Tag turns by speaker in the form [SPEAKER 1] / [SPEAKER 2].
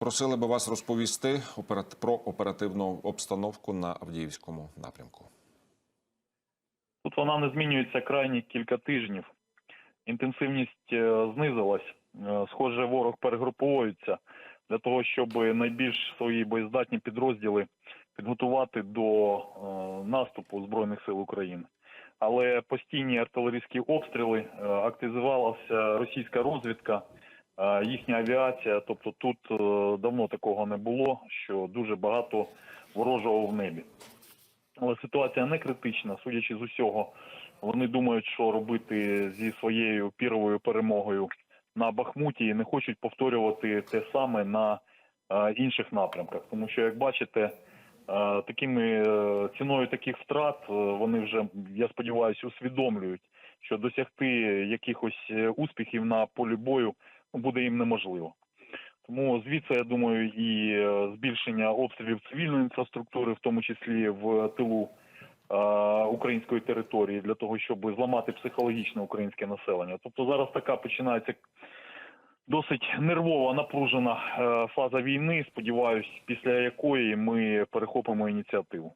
[SPEAKER 1] Просили би вас розповісти про оперативну обстановку на Авдіївському напрямку.
[SPEAKER 2] Тут вона не змінюється крайні кілька тижнів. Інтенсивність е, знизилась. Е, Схоже, ворог перегруповується для того, щоб найбільш свої боєздатні підрозділи підготувати до е, наступу Збройних сил України. Але постійні артилерійські обстріли, активізувалася російська розвідка, їхня авіація. Тобто тут е, давно такого не було, що дуже багато ворожого в небі. Але ситуація не критична, судячи з усього. Вони думають, що робити зі своєю піровою перемогою на Бахмуті і не хочуть повторювати те саме на е, інших напрямках. Тому що, як бачите, е, такими е, ціною таких втрат е, вони вже, я сподіваюся, усвідомлюють, що досягти якихось е, успіхів на полі бою буде їм неможливо. Тому звідси, я думаю, і е, збільшення обстрілів цивільної інфраструктури, в тому числі в тилу е, української території, для того, щоб зламати психологічне українське населення. Тобто зараз така починається досить нервова, напружена е, фаза війни. Сподіваюсь, після якої ми перехопимо ініціативу.